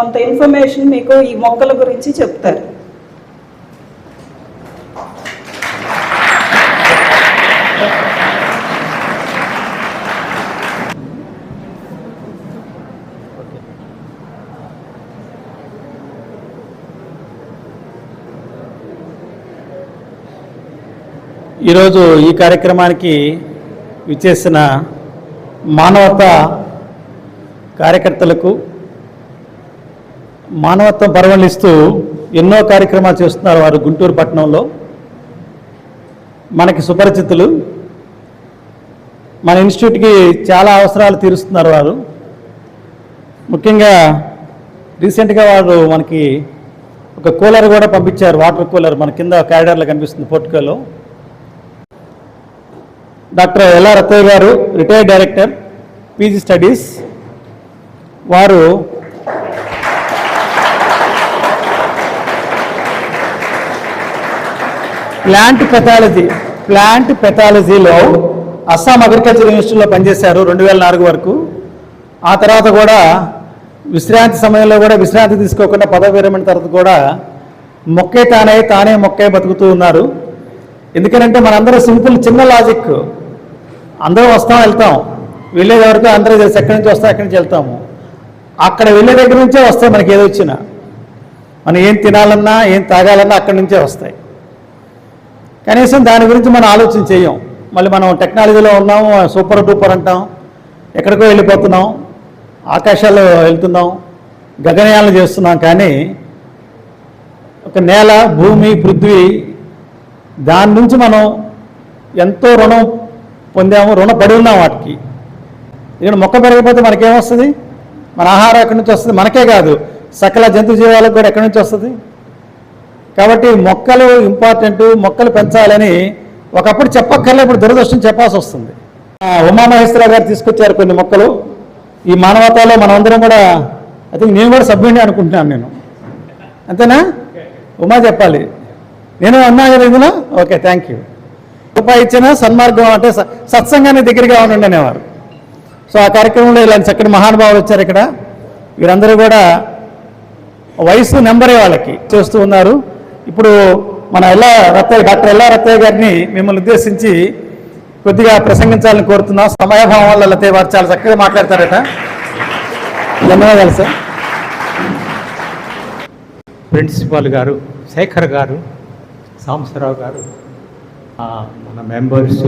కొంత ఇన్ఫర్మేషన్ మీకు ఈ మొక్కల గురించి చెప్తారు. ఈరోజు ఈ కార్యక్రమానికి విచ్చేసిన మానవత కార్యకర్తలకు మానవత్వం పరవలిస్తూ ఎన్నో కార్యక్రమాలు చేస్తున్నారు వారు గుంటూరు పట్టణంలో. మనకి సుపరిచితులు. మన ఇన్స్టిట్యూట్కి చాలా అవసరాలు తీరుస్తున్నారు వారు. ముఖ్యంగా రీసెంట్గా వారు మనకి ఒక కూలర్ కూడా పంపించారు. వాటర్ కూలర్ మన కింద క్యారిడర్లో కనిపిస్తుంది పోర్టుకోలో. డాక్టర్ ఎల్ఆర్ రత్తయ్య గారు రిటైర్డ్ డైరెక్టర్ పీజీ స్టడీస్. వారు ప్లాంట్ పెథాలజీ ప్లాంట్ పెథాలజీలో అస్సాం అగ్రికల్చర్ యూనివర్సిటీలో పనిచేశారు రెండు వేల నాలుగు వరకు. ఆ తర్వాత కూడా విశ్రాంతి సమయంలో కూడా విశ్రాంతి తీసుకోకుండా పదవి విరమణ తర్వాత కూడా మొక్కే తానే తానే మొక్కే బతుకుతూ ఉన్నారు. ఎందుకంటే మనందరూ సింపుల్ చిన్న లాజిక్. అందరూ వస్తాం వెళ్తాం. వెళ్ళేది వరకు అందరూ తెలిసి ఎక్కడి నుంచి వస్తాం ఎక్కడి నుంచి వెళ్తాము. అక్కడ వెళ్ళే దగ్గర నుంచే వస్తాయి మనకి ఏది వచ్చినా మనం ఏం తినాలన్నా ఏం తాగాలన్నా అక్కడి నుంచే వస్తాయి. కనీసం దాని గురించి మనం ఆలోచన చేయం. మళ్ళీ మనం టెక్నాలజీలో ఉన్నాము సూపర్ డూపర్ అంటాం ఎక్కడికో వెళ్ళిపోతున్నాం ఆకాశాల్లో వెళ్తున్నాం గగనయాలను చేస్తున్నాం కానీ ఒక నేల భూమి పృథ్వీ దాని నుంచి మనం ఎంతో రుణం పొందాము రుణపడి ఉన్నాం వాటికి. ఇక్కడ మొక్క పెరగకపోతే మనకేమొస్తుంది మన ఆహారం ఎక్కడి నుంచి వస్తుంది? మనకే కాదు. సకల జంతు జీవాలకు కూడా ఎక్కడి నుంచి వస్తుంది? కాబట్టి మొక్కలు ఇంపార్టెంట్ మొక్కలు పెంచాలని ఒకప్పుడు చెప్పక్కర్లే ఇప్పుడు దురదృష్టం చెప్పాల్సి వస్తుంది. ఉమామహేశ్వరరావు గారు తీసుకొచ్చారు కొన్ని మొక్కలు. ఈ మానవతాలో మనమందరం కూడా ఐ థింక్ నేను కూడా సభ్యుని అనుకుంటున్నాను నేను. అంతేనా? ఉమా చెప్పాలి. నేను అన్నా కదా ఇందులో? ఓకే థ్యాంక్ యూ రూపాయి ఇచ్చిన సన్మార్గం అంటే స- సత్సంగాన్ని దగ్గరగా ఉండండి అనేవారు. సో ఆ కార్యక్రమంలో ఇలాంటి చక్కటి మహానుభావులు వచ్చారు ఇక్కడ. వీరందరూ కూడా వయసు నెంబరే వాళ్ళకి. చేస్తూ ఉన్నారు. ఇప్పుడు మన ఎల్లా రత్తయ్య డాక్టర్ ఎల్లా రత్తయ్య గారిని మిమ్మల్ని ఉద్దేశించి కొద్దిగా ప్రసంగించాలని కోరుతున్నాం. సమయభావం వల్ల లతయ్య వారు చాలా చక్కగా మాట్లాడతారట. ధన్యవాదాలు సార్. ప్రిన్సిపాల్ గారు శేఖర్ గారు సాంబశివరావు గారు మన members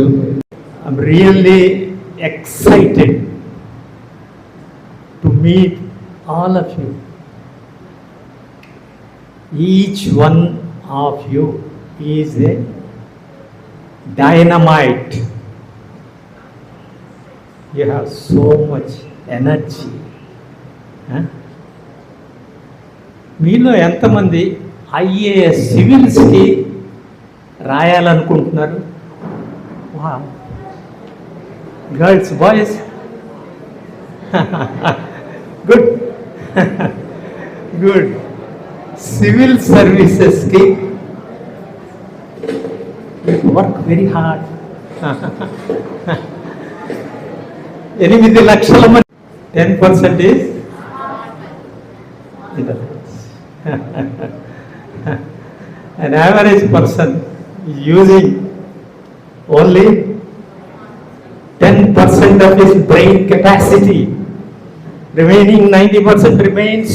I'm really excited to meet all of you each one of you is a dynamite you have so much energy మీలో ఎంతమంది ఐఏఎస్ సివిల్స్కి రాయాలనుకుంటున్నారు? Girls boys good good civil సర్వీసెస్కి work very hard ఎనిమిది లక్షల మంది ten percentage an average person is using only 10% of his brain capacity. Remaining 90% remains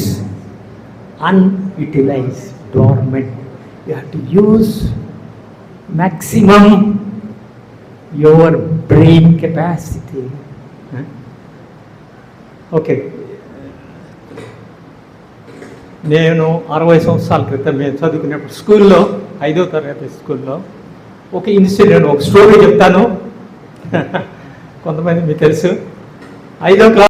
unutilise dormant you have to use maximum your brain capacity okay నేను అరవై సంవత్సరాల క్రితం నేను చదువుకునేప్పుడు స్కూల్లో ఐదో తరగతి స్కూల్లో ఒక ఇన్సిడెంట్ ఒక స్టోరీ చెప్తాను. కొంతమంది మీకు తెలుసు. ఐదో క్లాస్